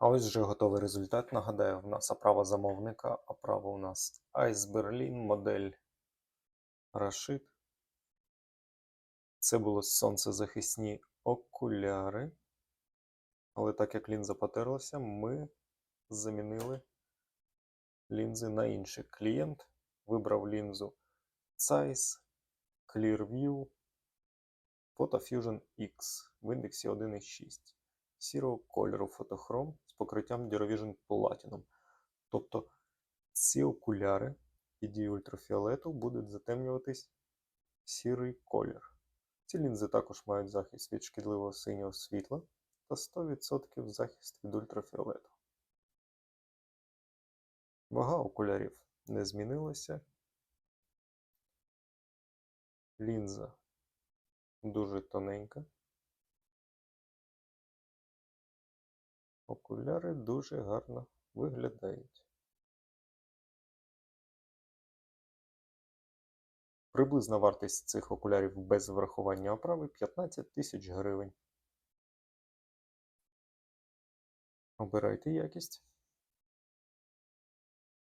А ось вже готовий результат. Нагадаю, в нас оправа замовника, оправа у нас Berlin, модель Rashid. Це були сонцезахисні окуляри. Але так як лінза потерлася, ми замінили лінзи на інші. Клієнт вибрав лінзу Zeiss Clearview PhotoFusion X в індексі 1.6 сірого кольору фотохром з покриттям Duravision Platinum. Тобто ці окуляри під дією ультрафіолету будуть затемнюватись сірий колір. Ці лінзи також мають захист від шкідливого синього світла та 100% захист від ультрафіолету. Вага окулярів не змінилася. Лінза дуже тоненька. Окуляри дуже гарно виглядають. Приблизна вартість цих окулярів без врахування оправи 15 тисяч гривень. Обирайте якість.